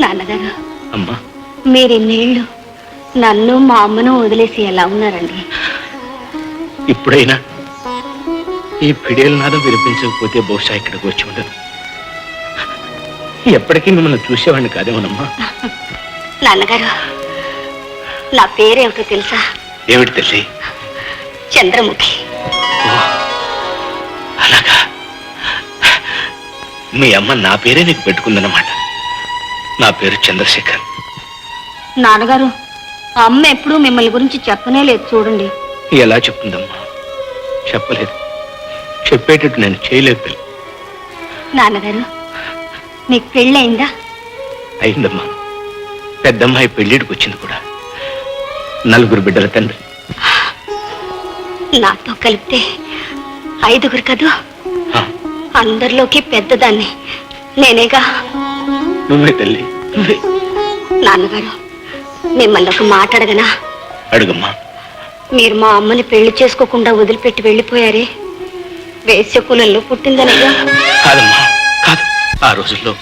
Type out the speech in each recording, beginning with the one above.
నాన్నగారు. అమ్మా. మీరిన్నేళ్ళు నన్ను మా అమ్మను వదిలేసి ఎలా ఉన్నారండి? ఇప్పుడైనా ఈ పిడేల నాదం వినిపించకపోతే బహుశా ఇక్కడికి వచ్చి ఉండదు. ఎప్పటికీ మిమ్మల్ని చూసేవాడిని కాదేమోనమ్మా. నాన్నగారు నా పేరేమిటో తెలుసా? ఏమిటి తల్లి? చంద్రముఖి. అలాగా. మీ అమ్మ నా పేరే నీకు పెట్టుకుందన్నమాట. నా పేరు చంద్రశేఖర్. నాన్నగారు అమ్మ ఎప్పుడూ మిమ్మల్ని గురించి చెప్పనే లేదు చూడండి. ఎలా చెప్తుందమ్మా? చెప్పలేదు. చెప్పేటట్టు నేను చేయలేదు తల్లి నాన్నగారు మీకు పెళ్ళయిందా? అయిందమ్మా. పెద్దమ్మాయి పెళ్ళిడికి వచ్చింది కూడా. నలుగురు బిడ్డల తండ్రి. నాతో కలిపితే ఐదుగురు కదూ? అందరిలోకి పెద్దదాన్ని నేనేగా నువ్వే తల్లి. నువ్వే. నాన్నగారు మిమ్మల్ని ఒక మాట అడగనా? అడుగమ్మా. మీరు మా అమ్మని పెళ్ళి చేసుకోకుండా వదిలిపెట్టి వెళ్ళిపోయారే? వేశ్య కులంలో పుట్టిందనగా కాదమ్మా కాదు. ఆ రోజుల్లో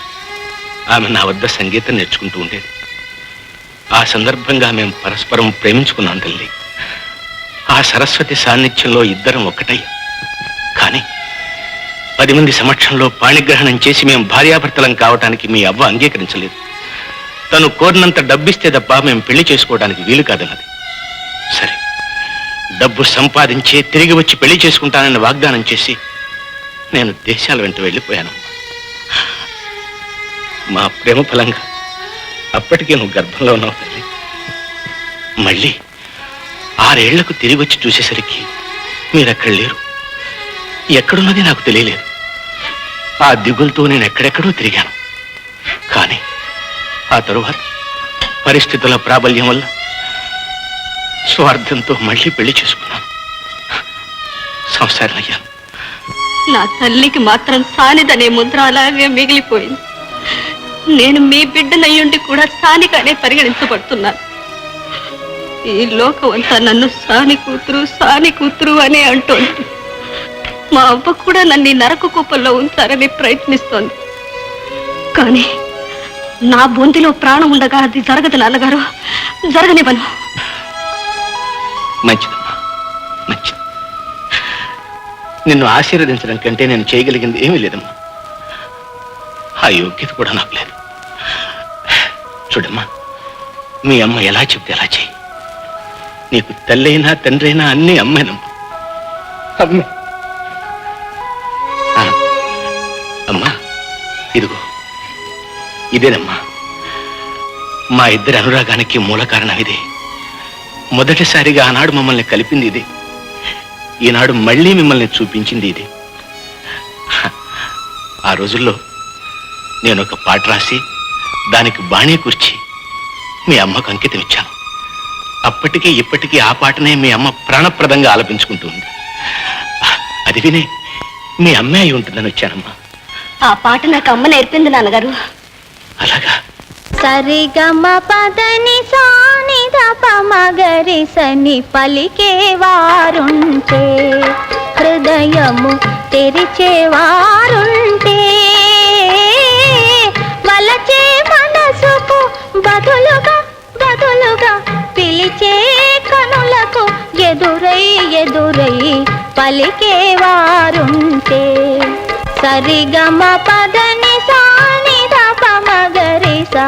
ఆమె నా వద్ద సంగీతం నేర్చుకుంటూ ఉండేది. ఆ సందర్భంగా మేము పరస్పరం ప్రేమించుకున్నాం తల్లి. ఆ సరస్వతి సాన్నిధ్యంలో ఇద్దరం ఒక్కటై కానీ పది మంది సమక్షంలో పాణిగ్రహణం చేసి మేము భార్యాభర్తలం కావటానికి మీ అవ్వ అంగీకరించలేదు. తను కోరినంత డబ్బిస్తే తప్ప మేము పెళ్ళి చేసుకోవడానికి వీలు కాదన్నది. సరే డబ్బు సంపాదించి తిరిగి వచ్చి పెళ్ళి చేసుకుంటానని వాగ్దానం చేసి నేను దేశాల వెంట వెళ్ళిపోయాను. మా ప్రేమ ఫలంగా అప్పటికే నువ్వు గర్భంలో ఉన్నావు తల్లి. మళ్ళీ ఆరేళ్ళకు తిరిగి వచ్చి చూసేసరికి మీరు అక్కడ లేరు. ఎక్కడున్నది నాకు తెలియలేదు. ఆ దిగులతో నేను ఎక్కడెక్కడో తిరిగాను. కానీ ఆ తరువాత పరిస్థితుల ప్రాబల్యం వల్ల స్వార్థంతో మళ్ళీ పెళ్ళి చేసుకున్నాను. సంసారం అయ్యాను. నా తల్లికి మాత్రం సానిదనే ముద్ర అలాగే మిగిలిపోయింది. నేను మీ బిడ్డనయ్యుండి కూడా సానిగానే పరిగణించబడుతున్నాను. ఈ లోకం అంతా నన్ను సాని కూతురు సాని కూతురు అనే అంటోంది. మా అవ్వ కూడా నన్ను నరక కుప్పల్లో ఉంచాలని ప్రయత్నిస్తోంది. కానీ నా బొందిలో ప్రాణం ఉండగా అది జరగదు నాన్నగారు. జరగనివ్వను. మంచిదమ్మా మంచిది నిన్ను ఆశీర్వదించడం కంటే నేను చేయగలిగింది ఏమీ లేదమ్మా. ఆ యోగ్యత కూడా నాకు లేదు. చూడమ్మా మీ అమ్మ ఎలా చెప్తే ఎలా చేయి. నీకు తల్లైనా తండ్రైనా అన్నీ అమ్మేనమ్మా అమ్మే. ఇదిగో ఇదేనమ్మా. మా ఇద్దరి అనురాగానికి మూల కారణం ఇదే. మొదటిసారిగా ఆనాడు మమ్మల్ని కలిపింది ఇది. ఈనాడు మళ్ళీ మిమ్మల్ని చూపించింది ఇది. ఆ రోజుల్లో నేను ఒక పాట రాసి దానికి బాణీ కూర్చి మీ అమ్మకు అంకితం ఇచ్చాను. అప్పటికి ఇప్పటికీ ఆ పాటనే మీ అమ్మ ప్రాణప్రదంగా ఆలపించుకుంటుంది అది వినే మీ అమ్మాయి ఉంటుందని వచ్చానమ్మా. ఆ పాట నాకు అమ్మ నేర్పింది నాన్నగారు. అలాగా? సరిగమ పదని సాని మగరి సని పలికేవారుంటే హృదయము తెరిచేవారుంటే వలచే మనసుకు బదులుగా బదులుగా పిలిచే కనులకు ఎదురై ఎదురై పలికేవారుంటే సరిగమ పదని సాని తప మగరి సా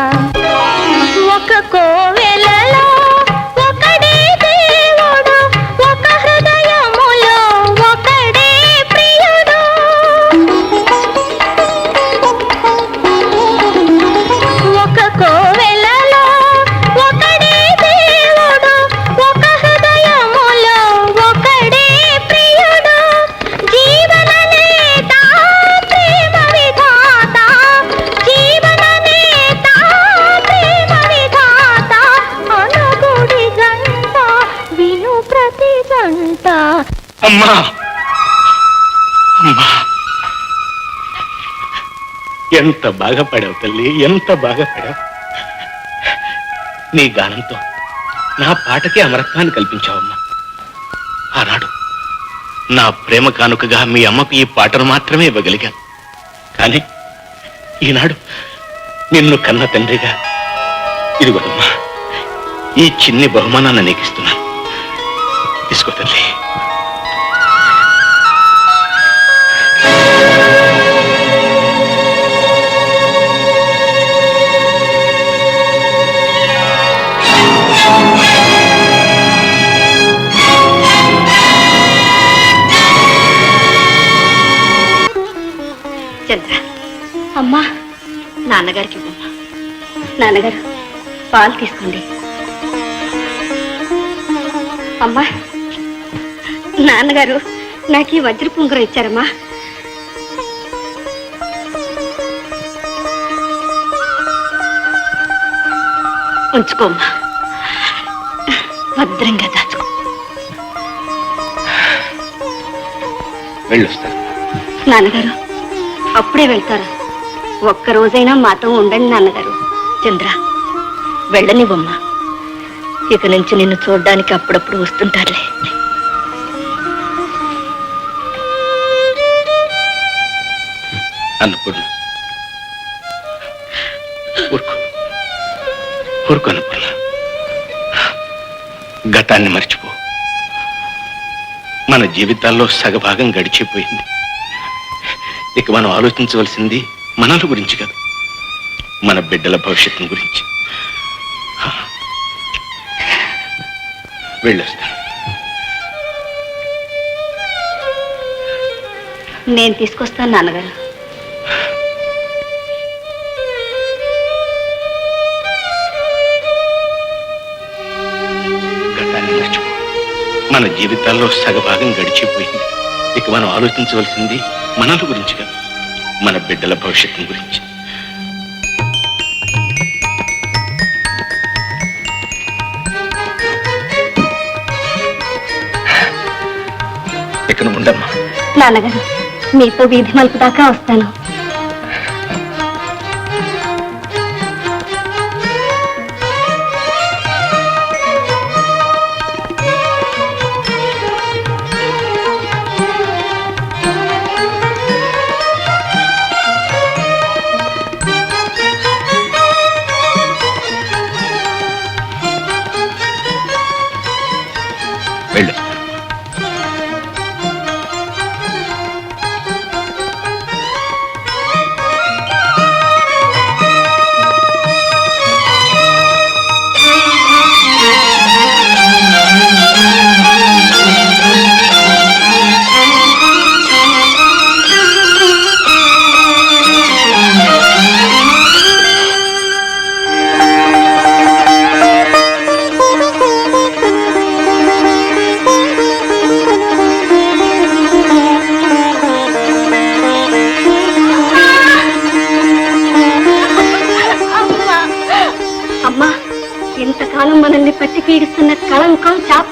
అమ్మా. అమ్మా. ఎంత బాగా పడావు తల్లి ఎంత బాగా నీ గానంతో నా పాటకే అమరత్వాన్ని కల్పించావమ్మా. ఆనాడు నా ప్రేమ కానుకగా మీ అమ్మకు ఈ పాటను మాత్రమే ఇవ్వగలిగాను కానీ ఈనాడు నిన్ను కన్న తండ్రిగా ఇదిగోదమ్మా ఈ చిన్ని బహుమానాన్ని నీకిస్తున్నాను. తీసుకో తల్లి. నాన్నగారికి ఇవ్వమ్మా నాన్నగారు పాలు తీసుకోండి. అమ్మా నాన్నగారు నాకు ఈ వజ్ర పుంగురం ఇచ్చారమ్మా. ఉంచుకోమ్మా. భద్రంగా దాచుకో. వెళ్ళొస్తాను. నాన్నగారు అప్పుడే వెళ్తారా? ఒక్క రోజైనా మాతో ఉండండి నాన్నగారు. చంద్ర వెళ్ళనివ్వమ్మా. ఇక నుంచి నిన్ను చూడడానికి అప్పుడప్పుడు వస్తుంటారులే. అన్నపూర్ణ ఊరుకో. ఊరుకో అన్నపూర్ణ. గతాన్ని మర్చిపో. మన జీవితాల్లో సగభాగం గడిచిపోయింది. ఇక మనం ఆలోచించవలసింది మనల గురించి కాదు. మన బిడ్డల భవిష్యత్తు గురించి. వెళ్ళొస్తాను. నేను తీసుకొస్తాను నాన్నగారు. మన జీవితాల్లో సగభాగం గడిచిపోయింది. ఇక మనం ఆలోచించవలసింది మనల గురించి కాదు. మన బిడ్డల భవిష్యత్తు గురించి. ఇక్కడ ఉండమ్మా. నాన్నగారు మీతో వీధి మలుపు దాకా వస్తాను.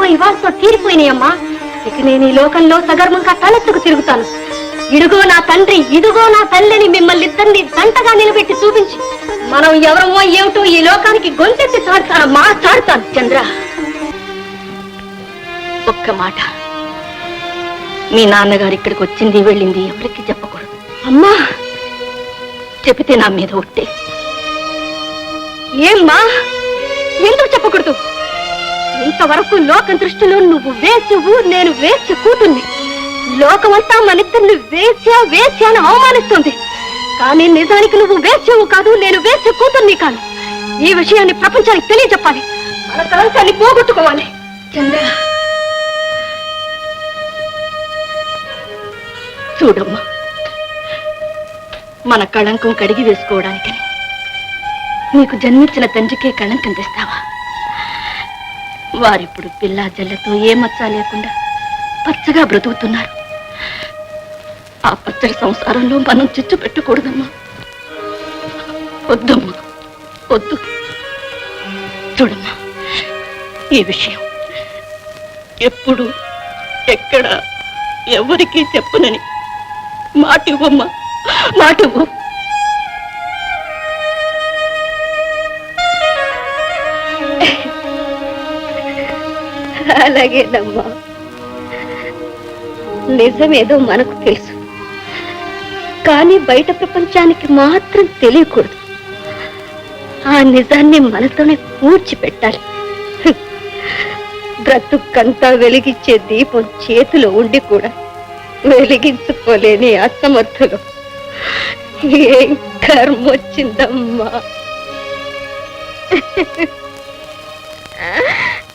కళంకం తీరిపోయినాయమ్మా ఇక నేను ఈ లోకంలో సగర్వంగా తలెత్తుకు తిరుగుతాను. ఇడుగో నా తండ్రి ఇదిగో నా తల్లిని మిమ్మల్ని ఇద్దరిని దంటగా నిలబెట్టి చూపించి మనం ఎవరమో ఏమిటో ఈ లోకానికి గొంతెత్తి చాడుతాను మా చాడుతాను చంద్ర. ఒక్క మాట. మీ నాన్నగారు ఇక్కడికి వచ్చింది వెళ్ళింది ఎవరికి చెప్పకూడదు. అమ్మా! చెబితే నా మీద ఒట్టే. ఏమ్మా! ఎందుకు చెప్పకూడదు? ఇంతవరకు లోక దృష్టిలో నువ్వు వేసువు నేను వేసి కూతుర్ని. లోకమంతా మనిద్దరిని వేశ్యా వేశ్యా అని అవమానిస్తుంది. కానీ నిజానికి నువ్వు వేశ్యవు కాదు నేను వేసి కూతుర్ని కాను ఈ విషయాన్ని ప్రపంచానికి తెలియజెప్పాలి. మన కలంకాన్ని పోగొట్టుకోవాలి. చంద్ర. చూడమ్మా. మన కళంకం కడిగి వేసుకోవడానికని. నీకు జన్మించిన తండ్రికే కళంకం తెస్తావా? వారిప్పుడు పిల్లా జల్లతో ఏ మచ్చ లేకుండా పచ్చగా బ్రతుకుతున్నారు. ఆ పచ్చడి సంసారంలో మనం చిచ్చు పెట్టకూడదమ్మా. వద్దమ్మా వద్దు. చూడమ్మా ఈ విషయం ఎప్పుడు ఎక్కడ ఎవరికీ చెప్పనని మాటివ్వమ్మా ఇవ్వమ్మా అలాగేనమ్మా నిజమేదో మనకు తెలుసు. కానీ బయట ప్రపంచానికి మాత్రం తెలియకూడదు. ఆ నిజాన్ని మనతోనే పూడ్చిపెట్టాలి హ్మ్. బ్రతుకంతా వెలిగించే దీపం చేతిలో ఉండి కూడా వెలిగించుకోలేని అసమర్థులు. ఏం కర్మ వచ్చిందమ్మా.